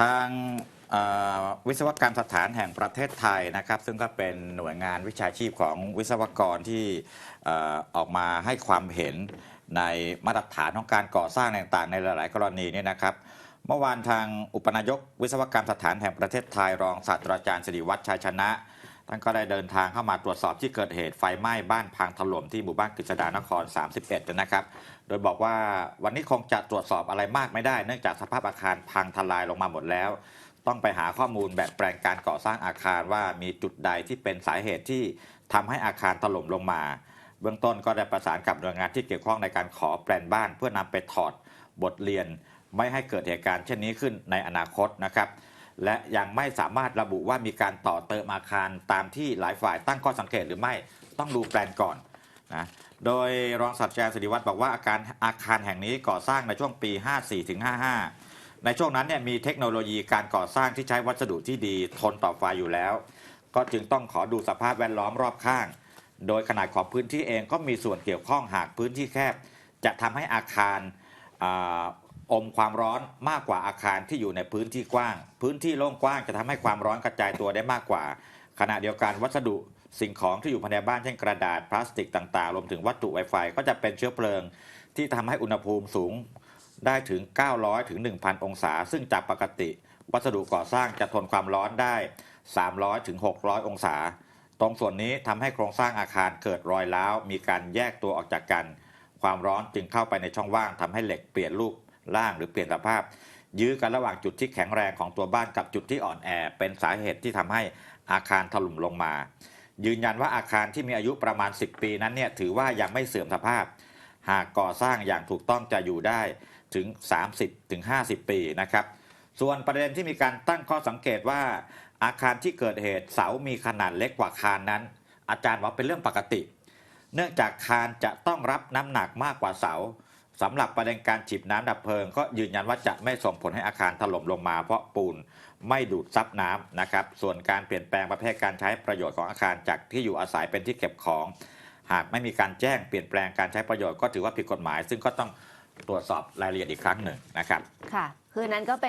ทางวิศวกรรมสถานแห่งประเทศไทยนะครับ ซึ่งก็เป็นหน่วยงานวิชาชีพของวิศวกรที่ออออกมาให้ความเห็นในมาตรฐานของการก่อสร้างต่างๆ ในหลาย ๆ กรณีเนี่ยนะครับ เมื่อวานทางอุปนายกวิศวกรรมสถานแห่งประเทศไทยรองศาสตราจารย์สิริวัฒน์ชัยชนะ ท่านก็ได้เดินทางเข้ามาตรวจสอบที่เกิดเหตุไฟไหม้บ้านพังถล่มที่หมู่บ้านกฤษดานคร 31 นะครับ โดยบอกว่าวันนี้คงจะตรวจสอบอะไรมากไม่ได้ เนื่องจากสภาพอาคารพังทลายลงมาหมดแล้ว ต้องไปหาข้อมูลแบบแปลงการก่อสร้างอาคารว่ามีจุดใดที่เป็นสาเหตุที่ทำให้อาคารถล่มลงมา เบื้องต้นก็ได้ประสานกับหน่วยงานที่เกี่ยวข้องในการขอแปลนบ้าน เพื่อนำไปถอดบทเรียน ไม่ให้เกิดเหตุการณ์เช่นนี้ขึ้นในอนาคตนะครับ และยังไม่สามารถระบุว่ามีการต่อเติมอาคารตามที่หลายฝ่ายตั้งข้อสังเกตหรือไม่ต้องดูแปลนก่อนนะโดยรองศาสตราจารย์สิริวัตรบอกว่าอาคารอาคารแห่งนี้ก่อสร้างในช่วงปี 54ถึง55 ในช่วงนั้นเนี่ยมีเทคโนโลยีการก่อสร้างที่ใช้วัสดุที่ดีทนต่อไฟอยู่แล้ว ก็จึงต้องขอดูสภาพแวดล้อมรอบข้าง โดยขนาดของพื้นที่เองก็มีส่วนเกี่ยวข้องหากพื้นที่แคบ จะทำให้อาคาร อมความร้อนมากกว่าอาคารที่อยู่ในพื้นที่กว้าง พื้นที่โล่งกว้างจะทำให้ความร้อนกระจายตัวได้มากกว่า ขณะเดียวกันวัสดุสิ่งของที่อยู่ภายในบ้านเช่นกระดาษพลาสติกต่างๆ รวมถึงวัตถุไวไฟก็จะเป็นเชื้อเพลิง ที่ทำให้อุณหภูมิสูงได้ถึง 900 ถึง 1,000 องศา ซึ่งจากปกติ วัสดุก่อสร้างจะทนความร้อนได้ 300 ถึง 600 องศา ตรงส่วนนี้ทำให้โครงสร้างอาคารเกิดรอยร้าว มีการแยกตัวออกจากกัน ความร้อนจึงเข้าไปในช่องว่างทำให้เหล็กเปลี่ยนรูป ร่างหรือเปลี่ยนสภาพ ยื้อกันระหว่างจุดที่แข็งแรงของตัวบ้านกับจุดที่อ่อนแอ เป็นสาเหตุที่ทำให้อาคารถล่มลงมา ยืนยันว่าอาคารที่มีอายุประมาณ 10 ปีนั้นเนี่ยถือว่ายังไม่เสื่อมสภาพ หากก่อสร้างอย่างถูกต้องจะอยู่ได้ถึง 30ถึง50ปีนะครับ ส่วนประเด็นที่มีการตั้งข้อสังเกตว่า อาคารที่เกิดเหตุเสามีขนาดเล็กกว่าคานนั้น อาจารย์ว่าเป็นเรื่องปกติ เนื่องจากคานจะต้องรับน้ำหนักมากกว่าเสา สำหรับประเด็นการฉีดน้ำดับเพลิง ก็ยืนยันว่าจะไม่ส่งผลให้อาคารถล่มลงมา เพราะปูนไม่ดูดซับน้ำนะครับ ส่วนการเปลี่ยนแปลงประเภทการใช้ประโยชน์ของอาคารจากที่อยู่อาศัยเป็นที่เก็บของ หากไม่มีการแจ้งเปลี่ยนแปลงการใช้ประโยชน์ก็ถือว่าผิดกฎหมาย ซึ่งก็ต้องตรวจสอบรายละเอียดอีกครั้งหนึ่งนะครับ ค่ะ คือนั้นก็เป็น